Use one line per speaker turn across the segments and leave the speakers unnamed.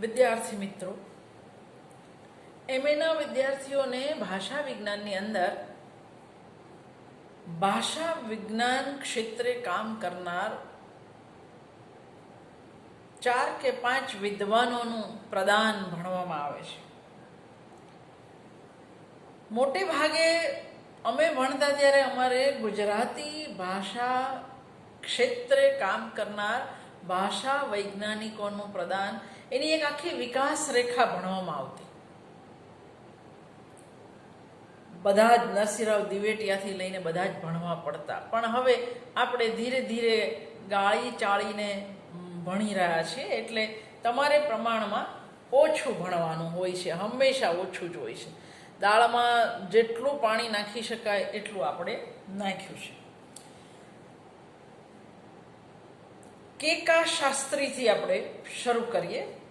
વિદ્યાર્થી મિત્રો એમએના વિદ્યાર્થીઓને ભાષા વિજ્ઞાનની અંદર ભાષા વિજ્ઞાન ક્ષેત્રે કામ કરનાર ચાર કે પાંચ વિદ્વાનોનું પ્રદાન ભણવામાં આવે છે. મોટે ભાગે અમે ભણતા ત્યારે અમારે ગુજરાતી ભાષા ક્ષેત્રે કામ કરનાર ભાષા વૈજ્ઞાનિકોનું પ્રદાન એની એક આખી વિકાસ રેખા ભણવામાં આવતી. બધા જ નરસિંહરાવ દિવેટિયાથી લઈને બધા જ ભણવા પડતા. પણ હવે આપણે ધીરે ધીરે ગાળી ચાળીને ભણી રહ્યા છીએ એટલે તમારે પ્રમાણમાં ઓછું ભણવાનું હોય છે, હંમેશા ઓછું જ હોય છે. દાળમાં જેટલું પાણી નાખી શકાય એટલું આપણે નાખ્યું છે. કેકા શાસ્ત્રીથી આપણે શરૂ કરીએ.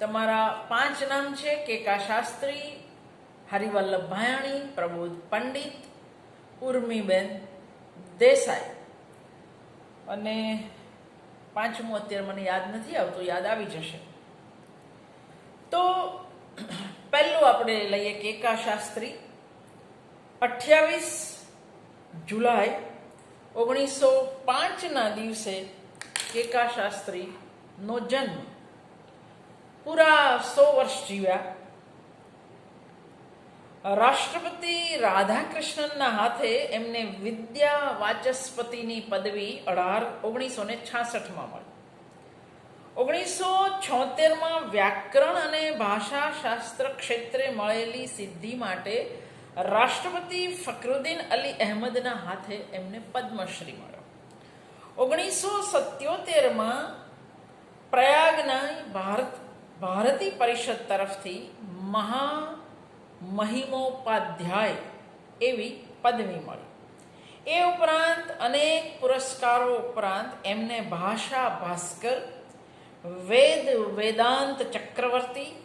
તમારા પાંચ નામ છે, કેકા શાસ્ત્રી, હરિવલ્લભ ભાયાણી, પ્રબોધ પંડિત, ઉર્મીબેન દેસાઈ. અને પાંચમું અત્યારે મને યાદ નથી આવતું, યાદ આવી જશે. તો પહેલું આપણે લઈએ કેકા શાસ્ત્રી. અઠ્યાવીસ જુલાઈ ઓગણીસો પાંચના દિવસે કેકા શાસ્ત્રીનો જન્મ. પૂરા સો વર્ષ જીવ્યા રાષ્ટ્રપતિ રાધાકૃષ્ણનના હાથે એમને વિદ્યા વાચસ્પતિની પદવી અઢાર ઓગણીસો ને છાસઠમાં મળી ઓગણીસો છોતેરમાં વ્યાકરણ અને ભાષાશાસ્ત્ર ક્ષેત્રે મળેલી સિદ્ધિ માટે રાષ્ટ્રપતિ ફકરુદ્દીન અલી અહેમદના હાથે એમને પદ્મશ્રી મળ્યો ઓગણીસો સત્યોતેરમાં પ્રયાગના ભારત ભારતી પરિષદ તરફથી મહા મહિમોપાધ્યાય એવી પદવી મળી. એ ઉપરાંત અનેક પુરસ્કારો ઉપરાંત એમને ભાષા ભાસ્કર, વેદ વેદાંત ચક્રવર્તી,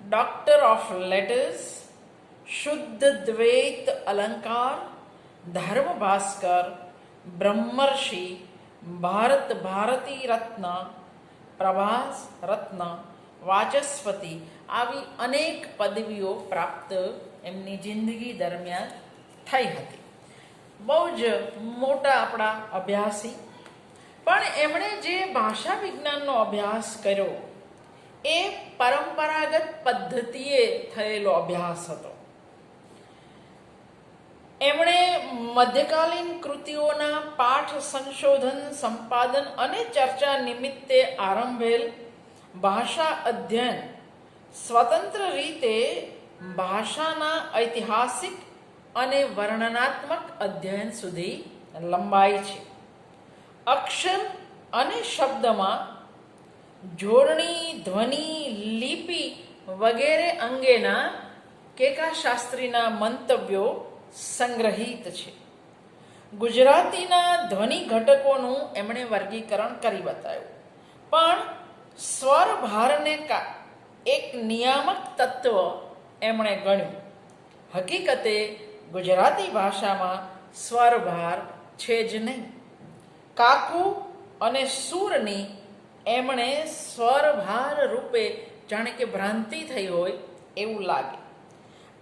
ડોક્ટર ઓફ લેટર્સ, શુદ્ધ દ્વૈત અલંકાર, ધર્મ ભાસ્કર, બ્રહ્મર્ષિ, ભારત ભારતી રત્ન, પ્રભાસ રત્ન વાચસ્પતિ આવી અનેક પદવીઓ પ્રાપ્ત એમની જિંદગી દરમિયાન થઈ હતી. બહુ જ મોટા આપણા અભ્યાસી. પણ એમણે જે ભાષા વિજ્ઞાનનો અભ્યાસ કર્યો, એ પરંપરાગત પદ્ધતિએ થયેલો અભ્યાસ હતો. એમણે મધ્યકાલીન કૃતિઓના પાઠ સંશોધન, સંપાદન અને ચર્ચા નિમિત્તે આરંભેલ ભાષા અધ્યયન. સ્વતંત્ર રીતે ભાષાના ઐતિહાસિક અને વર્ણનાત્મક અધ્યયન સુધી લંબાય છે. અક્ષર અને શબ્દમાં જોડણી, ધ્વનિ, લિપિ વગેરે અંગેના કેકા શાસ્ત્રીના મંતવ્યો સંગ્રહિત છે. ગુજરાતીના ધ્વનિ ઘટકોનું એમણે વર્ગીકરણ કરી બતાવ્યું. પણ સ્વર ભારને એક નિયામક તત્વ એમણે ગણ્યું. હકીકતે ગુજરાતી ભાષામાં સ્વરભાર છે જ નહીં. કાકુ અને સૂરની એમણે સ્વરભાર રૂપે જાણે કે ભ્રાંતિ થઈ હોય એવું લાગે.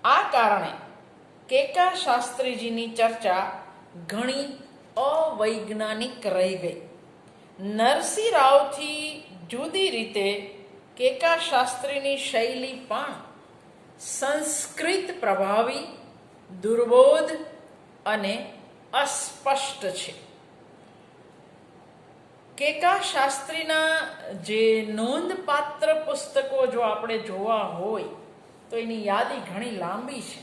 આ કારણે કેકા શાસ્ત્રીજીની ચર્ચા ઘણી અવૈજ્ઞાનિક રહી ગઈ. નરસિંહ રાવથી જુદી રીતે કેકા શાસ્ત્રીની શૈલી પણ સંસ્કૃત પ્રભાવી, દુર્બોધ અને અસ્પષ્ટ છે. કેકા શાસ્ત્રીના જે નોંધપાત્ર પુસ્તકો જો આપણે જોવા હોય, તો એની યાદી ઘણી લાંબી છે.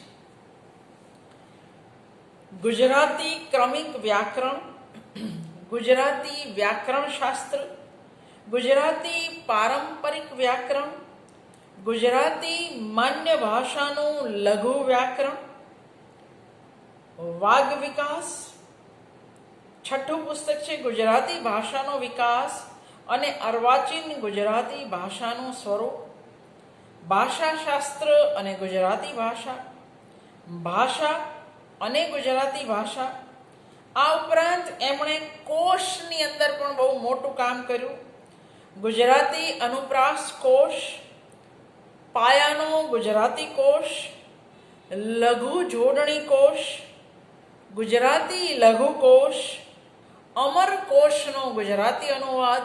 ગુજરાતી ક્રમિક વ્યાકરણ, ગુજરાતી વ્યાકરણ શાસ્ત્ર ગુજરાતી પારંપરિક વ્યાકરણ, ગુજરાતી માન્ય ભાષાનું લઘુ વ્યાકરણ, વાગ વિકાસ, છઠ્ઠું પુસ્તક છે ગુજરાતી ભાષાનો વિકાસ અને અર્વાચીન ગુજરાતી ભાષાનું સ્વરૂપ. ભાષાશાસ્ત્ર અને ગુજરાતી ભાષા ભાષા અને ગુજરાતી ભાષા. આ ઉપરાંત એમણે કોષની અંદર પણ બહુ મોટું કામ કર્યું. ગુજરાતી અનુપ્રાસ કોષ પાયાનો ગુજરાતી કોષ લઘુ જોડણી કોષ ગુજરાતી લઘુ કોષ અમર કોષનો ગુજરાતી અનુવાદ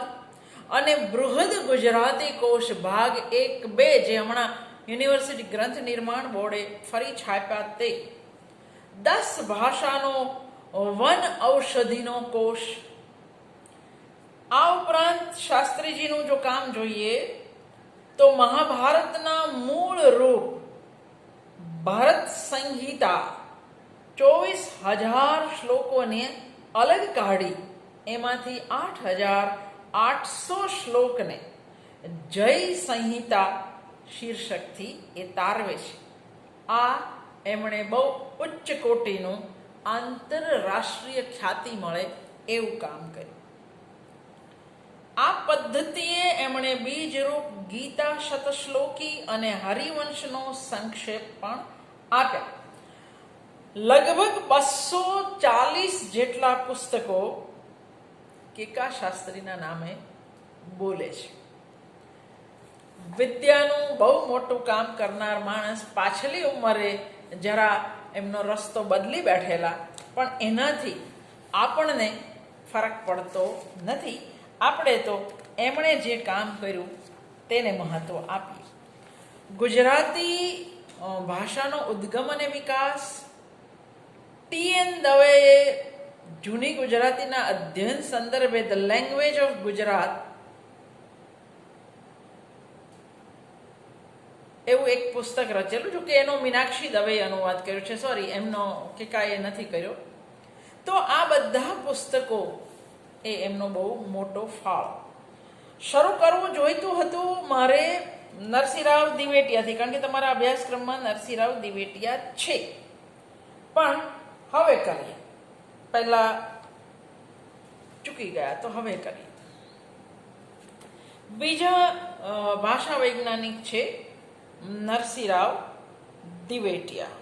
અને બૃહદ ગુજરાતી કોષ ભાગ એક બે જે હમણાં યુનિવર્સિટી ગ્રંથ નિર્માણ બોર્ડે ફરી છાપ્યા તે. દસ ભાષાનો વન ઔષધિનો કોષ આ ઉપરાંત શાસ્ત્રીજીનું જો કામ જોઈએ, તો મહાભારતના મૂળ રૂપ ભારત સંહિતા ચોવીસ હજાર શ્લોકોને અલગ કાઢી, એમાંથી આઠ હજાર આઠસો શ્લોકને જય સંહિતા શીર્ષકથી એ તારવે છે. આ એમણે બહુ ઉચ્ચ કોટીનું આંતરરાષ્ટ્રીય ખ્યાતિ મળે એવું કામ કર્યું. આ પદ્ધતિએ એમણે બીજરૂપ ગીતા શતશ્લોકી અને હરિવંશનો સંક્ષેપ પણ આપ્યા. લગભગ બસો ચાલીસ જેટલા પુસ્તકો કેકા શાસ્ત્રીના નામે બોલે છે. વિદ્યાનું બહુ મોટું કામ કરનાર માણસ પાછલી ઉંમરે જરા એમનો રસ્તો બદલી બેઠેલા, પણ એનાથી આપણને ફરક પડતો નથી. આપણે તો એમણે જે કામ કર્યું તેને મહત્વ આપીએ. ગુજરાતી ભાષાનો ઉદ્ગમ અને વિકાસ ટી એન દવેએ જૂની ગુજરાતીના અધ્યયન સંદર્ભે ધ લેંગ્વેજ ઓફ ગુજરાત એવું એક પુસ્તક રચેલું જો કે એનો મીનાક્ષી દવે અનુવાદ કર્યો છે. સોરી એમનો કે કાંઈ નથી કર્યો. તો આ બધા પુસ્તકો એ એમનો બહુ મોટો ફાળો. શરૂ કરવું જોઈતું હતું મારે નરસિંહરાવ દિવેટિયાથી, કારણ કે તમારા અભ્યાસક્રમમાં નરસિંહરાવ દિવેટિયા છે. પણ હવે કરીએ. પહેલા ચૂકી ગયા, તો હવે કરીએ. બીજા ભાષા વૈજ્ઞાનિક છે નરસિંહરાવ દિવેટિયા.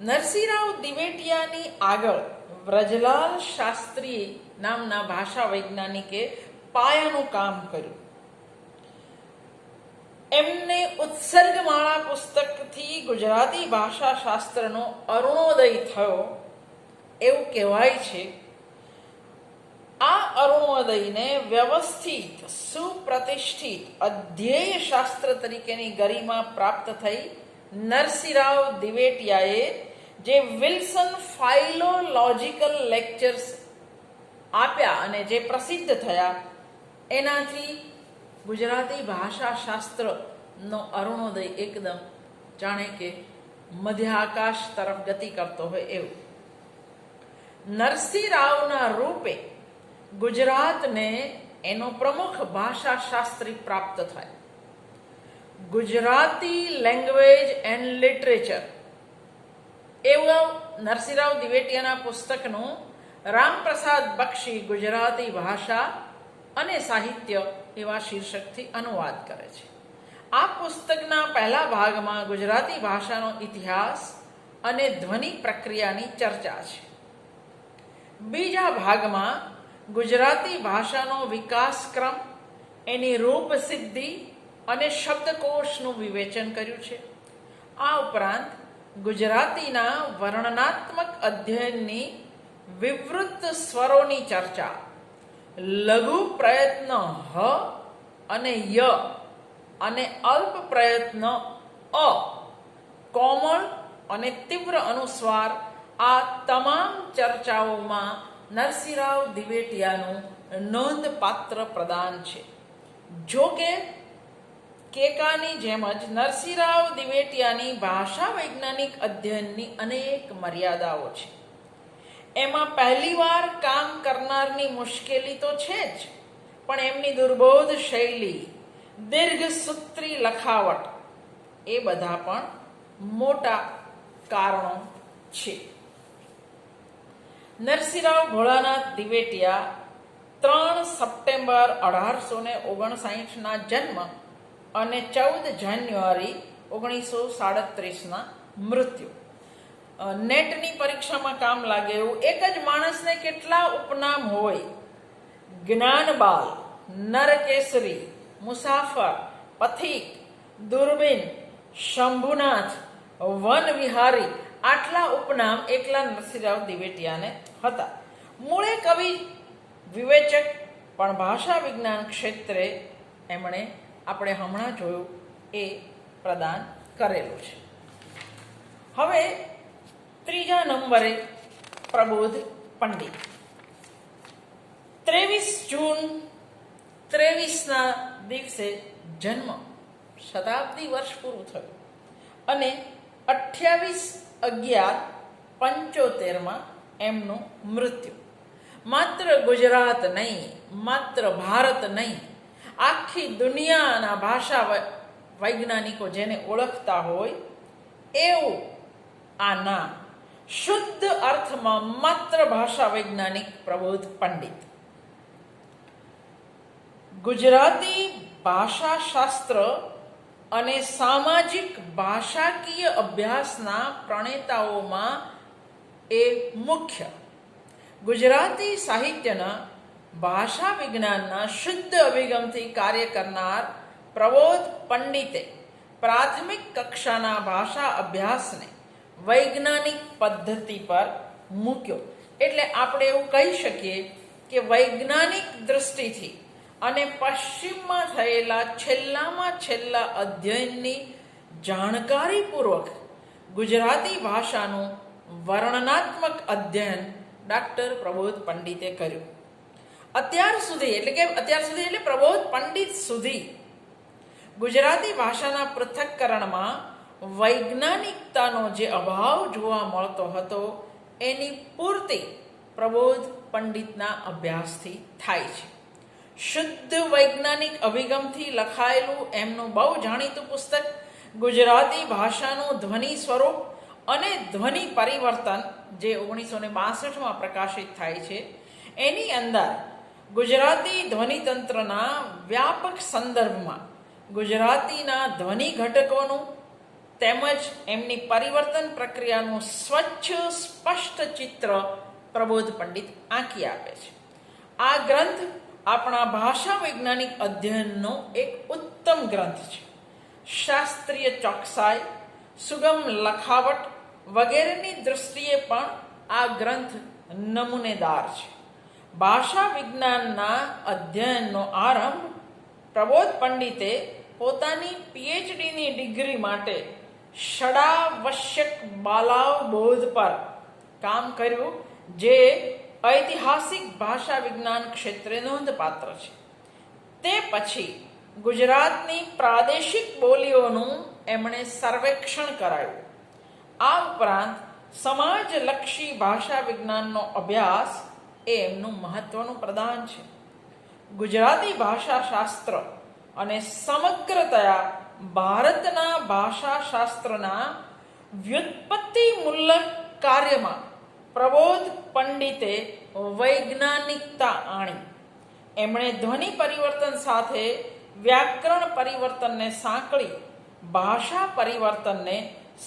નરસિંહરાવ દિવેટિયાની આગળ વ્રજલાલ શાસ્ત્રી નામના ભાષા વૈજ્ઞાનિકે પાયાનું કામ કર્યું. એમને ઉત્સર્ગમાળા પુસ્તકથી ગુજરાતી ભાષા શાસ્ત્રનો અરુણોદય થયો. એવું કહેવાય છે. આ અરુણોદયને વ્યવસ્થિત, સુપ્રતિષ્ઠિત અધ્યેય શાસ્ત્ર તરીકેની ગરિમા પ્રાપ્ત થઈ. નરસિંહરાવ દિવેટિયાએ જે વિલ્સન ફાઇલોલોજિકલ લેક્ચર્સ આપ્યા અને જે પ્રસિદ્ધ થયા, એનાથી ગુજરાતી ભાષાશાસ્ત્રનો અરુણોદય એકદમ જાણે કે મધ્ય આકાશ તરફ ગતિ કરતો હોય એવું. નરસિંહરાવના રૂપે ગુજરાતને એનો પ્રમુખ ભાષાશાસ્ત્રી પ્રાપ્ત થાય. ગુજરાતી લેંગ્વેજ એન્ડ લિટરેચર એવું નરસિંહરાવ દિવેટિયાના પુસ્તકનું રામપ્રસાદ બક્ષી ગુજરાતી ભાષા અને સાહિત્ય એવા શીર્ષકથી અનુવાદ કરે છે. આ પુસ્તકના પહેલા ભાગમાં ગુજરાતી ભાષાનો ઇતિહાસ અને ધ્વનિ પ્રક્રિયાની ચર્ચા છે. બીજા ભાગમાં ગુજરાતી ભાષાનો વિકાસક્રમ, એની રૂપ સિદ્ધિ અને શબ્દકોશનું વિવેચન કર્યું છે. આ ઉપરાંત ગુજરાતીના વર્ણનાત્મક અધ્યયનની વિવૃત સ્વરોની ચર્ચા, લઘુ પ્રયત્ન હ અને ય અને અલ્પ પ્રયત્ન અ, કોમળ અને તીવ્ર અનુસ્વાર આ તમામ ચર્ચાઓમાં નરસિંહરાવ દિવેટિયાનું નોંધપાત્ર પ્રદાન છે. જો કે કેકાની જેમ જ નરસિંહરાવ દિવેટિયાની ભાષા વૈજ્ઞાનિક અધ્યયનની અનેક મર્યાદાઓ છે. એમાં પહેલીવાર કામ કરનારની મુશ્કેલી તો છે જ, પણ એમની દુર્બોધ શૈલી દીર્ઘસૂત્રી લખાવટ, એ બધા પણ મોટા કારણો છે. નરસિંહરાવ ભોળાનાથ દિવેટિયા ત્રણ સપ્ટેમ્બર અઢારસો ને ઓગણસાઠના જન્મ અને ચૌદ જાન્યુઆરી ઓગણીસો સાડત્રીસના મૃત્યુ. નેટની પરીક્ષામાં કામ લાગે એવું એક જ માણસને કેટલા ઉપનામ હોય? જ્ઞાનબાલ, નરકેસરી, મુસાફર, પથિક, દુર્બીન, શંભુનાથ વન વિહારી આટલા ઉપનામ એકલા નરસિંહરાવ દિવેટિયાને હતા. મૂળે કવિ વિવેચક પણ ભાષા વિજ્ઞાન ક્ષેત્રે એમણે આપણે હમણાં જોયું એ પ્રદાન કરેલું છે. હવે ત્રીજા નંબરે પ્રબોધ પંડિત. ત્રેવીસ જૂન ત્રેવીસના દિવસે જન્મ શતાબ્દી વર્ષ પૂરું થયું અને અઠ્યાવીસ અગિયાર પંચોતેરમાં એમનું મૃત્યુ. માત્ર ગુજરાત નહીં, માત્ર ભારત નહીં આખી દુનિયાના ભાષા વૈજ્ઞાનિકો જેને ઓળખતા હોય, એવું આ નામ. શુદ્ધ અર્થમાં માત્ર ભાષા વૈજ્ઞાનિક પ્રબોધ પંડિત. ગુજરાતી ભાષાશાસ્ત્ર અને સામાજિક ભાષાકીય અભ્યાસના પ્રણેતાઓમાં એ મુખ્ય. ગુજરાતી સાહિત્યના ભાષા વિજ્ઞાનના શુદ્ધ અભિગમથી કાર્ય કરનાર પ્રબોધ પંડિતે પ્રાથમિક કક્ષાના ભાષા અભ્યાસને વૈજ્ઞાનિક પદ્ધતિ પર મૂક્યો એટલે આપણે એવું કહી શકીએ કે વૈજ્ઞાનિક દૃષ્ટિથી અને પશ્ચિમમાં થયેલા છેલ્લામાં છેલ્લા અધ્યયનની જાણકારીપૂર્વક ગુજરાતી ભાષાનું વર્ણનાત્મક અધ્યયન ડાક્ટર પ્રબોધ પંડિતે કર્યું અત્યાર સુધી, એટલે કે અત્યાર સુધી એટલે પ્રબોધ પંડિત સુધી, ગુજરાતી ભાષાના પૃથક્કરણમાં વૈજ્ઞાનિકતાનો જે અભાવ જોવા મળતો હતો, એની પૂર્તિ પ્રબોધ પંડિતના અભ્યાસથી થાય છે. શુદ્ધ વૈજ્ઞાનિક અભિગમથી લખાયેલું એમનું બહુ જાણીતું પુસ્તક ગુજરાતી ભાષાનું ધ્વનિ સ્વરૂપ અને ધ્વનિ પરિવર્તન જે ઓગણીસો ને બાસઠમાં પ્રકાશિત થાય છે, એની અંદર ગુજરાતી ધ્વનિતંત્રના વ્યાપક સંદર્ભમાં ગુજરાતીના ધ્વનિ ઘટકોનું તેમજ એમની પરિવર્તન પ્રક્રિયાનું સ્વચ્છ, સ્પષ્ટ ચિત્ર પ્રબોધ પંડિત આંકી આપે છે. આ ગ્રંથ આપણા ભાષા વૈજ્ઞાનિક અધ્યયનનો એક ઉત્તમ ગ્રંથ છે. શાસ્ત્રીય ચોકસાઈ, સુગમ લખાવટ વગેરેની દૃષ્ટિએ પણ આ ગ્રંથ નમૂનેદાર છે. ભાષા વિજ્ઞાનના અધ્યયનનો આરંભ પ્રબોધ પંડિતે પોતાની પીએચડીની ડિગ્રી માટે ષડાવશ્યક બાલાવ બોધ પર કામ કર્યું, જે ઐતિહાસિક ભાષા વિજ્ઞાન ક્ષેત્રે નોંધપાત્ર છે. તે પછી ગુજરાતની પ્રાદેશિક બોલીઓનું એમણે સર્વેક્ષણ કરાયું. આ ઉપરાંત સમાજલક્ષી ભાષા વિજ્ઞાનનો અભ્યાસ એ એમનું મહત્વનું પ્રદાન છે. ગુજરાતી ભાષાશાસ્ત્ર અને સમગ્રતયા ભારતના ભાષાશાસ્ત્રના વ્યુત્પત્તિમૂલક કાર્યમાં પ્રબોધ પંડિતે વૈજ્ઞાનિકતા આણી. એમણે ધ્વનિ પરિવર્તન સાથે વ્યાકરણ પરિવર્તનને સાંકળી, ભાષા પરિવર્તનને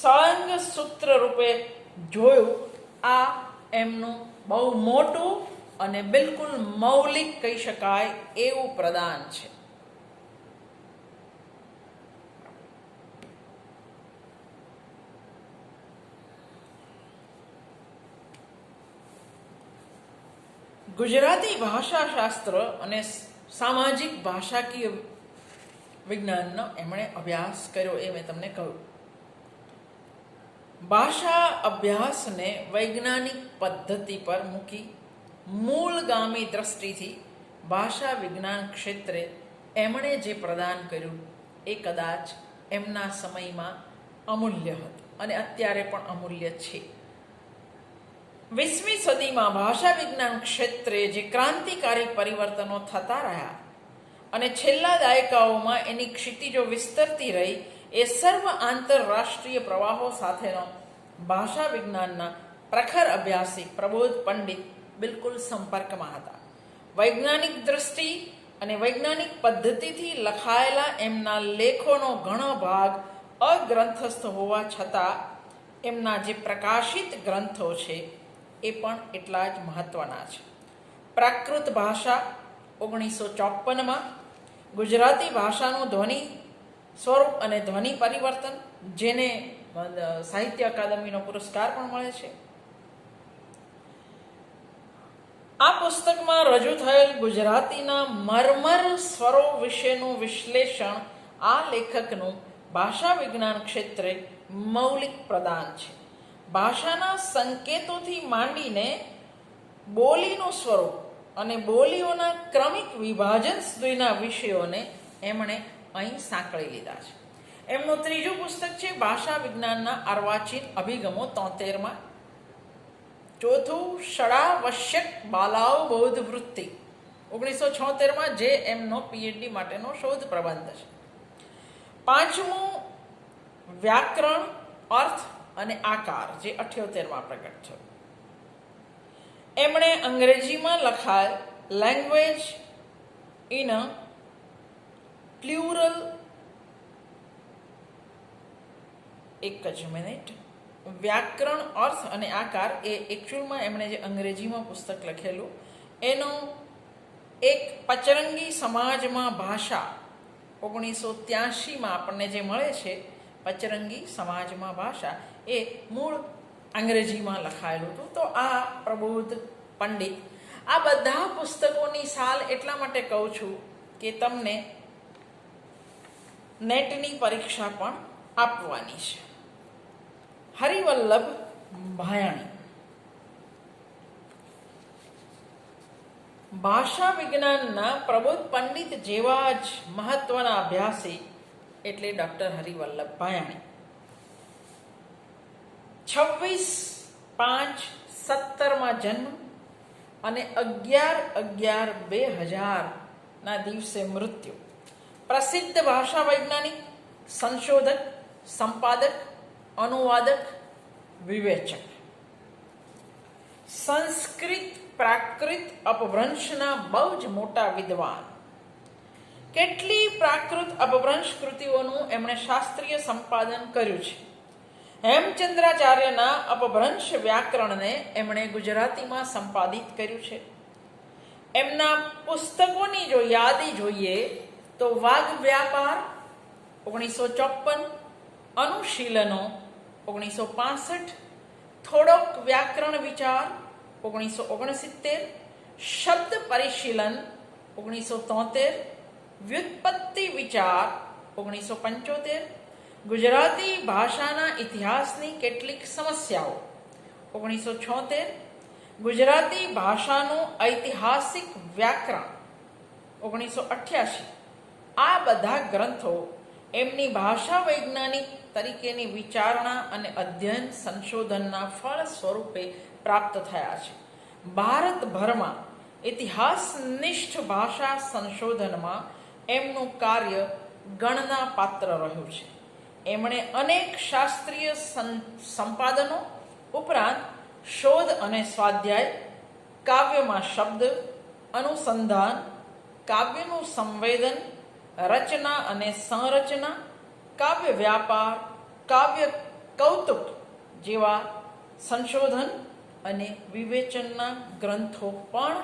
સળંગ સૂત્ર રૂપે જોયું. આ એમનું બહુ મોટું અને બિલકુલ મૌલિક કહી શકાય એવું પ્રદાન છે. ગુજરાતી ભાષાશાસ્ત્ર અને સામાજિક ભાષાકીય વિજ્ઞાનનો એમણે અભ્યાસ કર્યો એ મેં તમને કહ્યું. ભાષા અભ્યાસને વૈજ્ઞાનિક પદ્ધતિ પર મૂકી મૂળગામી દ્રષ્ટિથી ભાષા વિજ્ઞાન ક્ષેત્રે એમણે જે પ્રદાન કર્યું એ કદાચ એમના સમયમાં અમૂલ્ય હતું અને અત્યારે પણ અમૂલ્ય છે. વીસમી સદીમાં ભાષા વિજ્ઞાન ક્ષેત્રે જે ક્રાંતિકારી પરિવર્તનો થતા રહ્યા અને છેલ્લા દાયકાઓમાં એની ક્ષિતિજો વિસ્તરતી રહી એ સર્વ આંતરરાષ્ટ્રીય પ્રવાહો સાથેનો ભાષા વિજ્ઞાનના પ્રખર અભ્યાસી પ્રબોધ પંડિત બિલકુલ સંપર્કમાં હતા. વૈજ્ઞાનિક દ્રષ્ટિ અને વૈજ્ઞાનિક પદ્ધતિથી લખાયેલા એમના લેખોનો ઘણો ભાગ અગ્રંથસ્થ હોવા છતાં એમના જે પ્રકાશિત ગ્રંથો છે એ પણ એટલા જ મહત્વના છે. પ્રાકૃત ભાષા ઓગણીસો ચોપનમાં ગુજરાતી ભાષાનું ધ્વનિ સ્વરૂપ અને ધ્વનિ પરિવર્તન, જેને સાહિત્ય અકાદમીનો પુરસ્કાર પણ મળે છે. આ પુસ્તકમાં રજૂ થયેલ ગુજરાતીના મર્મર સ્વરો વિશેનું વિશ્લેષણ આ લેખકનું ભાષા વિજ્ઞાન ક્ષેત્રે મૌલિક પ્રદાન છે. ભાષાના સંકેતોથી માંડીને બોલીનું સ્વરૂપ અને બોલીઓના ક્રમિક વિભાજન સુધીના વિષયોને એમણે અહીં સાંકળી લીધા છે. એમનું ત્રીજું પુસ્તક છે, ભાષા વિજ્ઞાનના અર્વાચીન અભિગમો તોતેરમાં. ચોથું ષડાવશ્યક બાલાઓ બૌદ્ધ વૃત્તિ. ઓગણીસો છોતેરમાં જે એમનો પીએચડી માટેનો શોધ પ્રબંધ છે. પાંચમું, વ્યાકરણ, અર્થ અને આકાર, જે અઠ્યોતેરમાં પ્રગટ થયો. એમણે અંગ્રેજીમાં લખાયેલ લેંગ્વેજ ઇન અ પ્લ્યુરલ એક જ મિનિટ વ્યાકરણ, અર્થ અને આકાર એ એકચ્યુઅલમાં એમણે જે અંગ્રેજીમાં પુસ્તક લખેલું, એનો એક પચરંગી સમાજમાં ભાષા, ઓગણીસો ત્યાસીમાં આપણને જે મળે છે, પચરંગી સમાજમાં ભાષા, એ મૂળ અંગ્રેજીમાં લખાયેલું હતું. તો આ પ્રબોધ પંડિત, આ બધા પુસ્તકોની સાલ એટલા માટે કહું છું કે તમને નેટની પરીક્ષા પણ આપવાની છે. હરિવલ્લભ ભાયાણી. ભાષા વિજ્ઞાનના પ્રબોધ પંડિત જેવા જ મહત્વના અભ્યાસી એટલે ડૉક્ટર હરિવલ્લભ ભાયાણી. છવ્વીસ પાંચ સત્તરમાં જન્મ અને અગિયાર અગિયાર બે હજારના દિવસે મૃત્યુ. પ્રસિદ્ધ ભાષા વૈજ્ઞાનિક, સંશોધક, સંપાદક, અનુવાદક, વિવેચક. સંસ્કૃત, પ્રાકૃત અપભ્રંશના બહુ જ મોટા વિદ્વાન. કેટલી પ્રાકૃત અપભ્રંશ કૃતિઓનું એમણે શાસ્ત્રીય સંપાદન કર્યું છે? હેમચંદ્રાચાર્યના અપભ્રંશ વ્યાકરણને એમણે ગુજરાતીમાં સંપાદિત કર્યું છે. એમના પુસ્તકોની જો યાદી જોઈએ તો વાઘ વ્યાપાર ઓગણીસો ચોપન અનુશીલનો ઓગણીસો પાસઠ, થોડોક વ્યાકરણ વિચાર ઓગણીસો ઓગણસિત્તેર, શબ્દ પરિશીલન ઓગણીસો તોતેર, વ્યુત્પત્તિ વિચાર ઓગણીસો પંચોતેર, ગુજરાતી ભાષાના ઇતિહાસની કેટલીક સમસ્યાઓ ઓગણીસો છોતેર, ગુજરાતી ભાષાનું ઐતિહાસિક વ્યાકરણ ઓગણીસો અઠ્યાસી આ બધા ગ્રંથો એમની ભાષા વૈજ્ઞાનિક તરીકેની વિચારણા અને અધ્યયન સંશોધનના ફળ સ્વરૂપે પ્રાપ્ત થયા છે. ભારતભરમાં ઇતિહાસનિષ્ઠ ભાષા સંશોધનમાં એમનું કાર્ય ગણના પાત્ર રહ્યું છે. એમણે અનેક શાસ્ત્રીય સંપાદનો ઉપરાંત શોધ અને સ્વાધ્યાય, કાવ્યમાં શબ્દ, અનુસંધાન, કાવ્યનું સંવેદન રચના અને સંરચના, કાવ્ય વ્યાપાર, કાવ્ય કૌતુક જેવા સંશોધન અને વિવેચનના ગ્રંથો પણ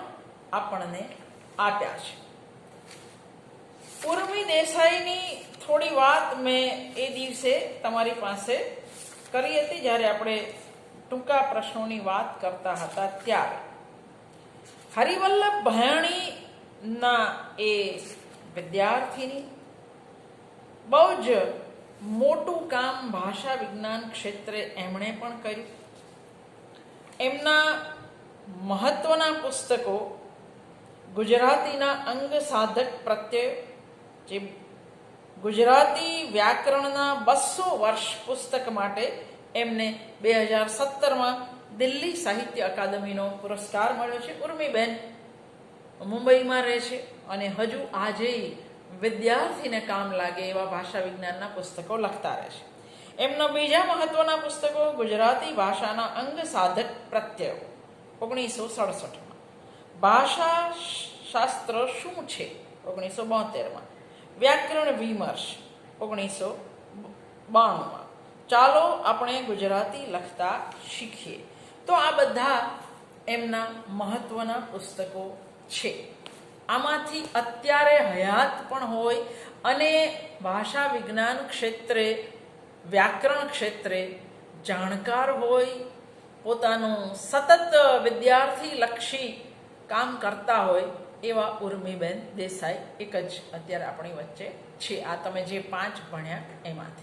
આપણને આપ્યા છે. પૂર્વી દેસાઈની થોડી વાત મેં એ દિવસે તમારી પાસે કરી હતી જ્યારે આપણે ટૂંકા પ્રશ્નોની વાત કરતા હતા ત્યારે. હરિવલ્લભ ભયાણીના એ વિદ્યાર્થીની બહુ જ મોટું કામ ભાષા વિજ્ઞાન ક્ષેત્રે એમણે પણ કર્યું. એમના મહત્વના પુસ્તકો ગુજરાતીના અંગ સાધક પ્રત્યે જે ગુજરાતી વ્યાકરણના બસો વર્ષ પુસ્તક માટે એમને બે હજાર સત્તરમાં દિલ્હી સાહિત્ય અકાદમીનો પુરસ્કાર મળ્યો છે. ઉર્મીબેન મુંબઈમાં રહે છે. અને હજુ આજે વિદ્યાર્થીને કામ લાગે એવા ભાષા વિજ્ઞાનના પુસ્તકો લખતા રહે છે. એમના બીજા મહત્વના પુસ્તકો ગુજરાતી ભાષાના અંગ સાધક પ્રત્યયો, ઓગણીસો સડસઠમાં. ભાષા શાસ્ત્ર શું છે? ઓગણીસો બોતેરમાં. વ્યાકરણ વિમર્શ, ઓગણીસો બાણુંમાં. ચાલો આપણે ગુજરાતી લખતા શીખીએ. તો આ બધા એમના મહત્વના પુસ્તકો છે. આમાંથી અત્યારે હયાત પણ હોય અને ભાષા વિજ્ઞાન ક્ષેત્રે, વ્યાકરણ ક્ષેત્રે જાણકાર હોય, પોતાનું સતત વિદ્યાર્થી લક્ષી કામ કરતા હોય, એવા ઉર્મીબેન દેસાઈ એક જ અત્યારે આપણી વચ્ચે છે. આ તમે જે પાંચ ભણ્યા એમાંથી.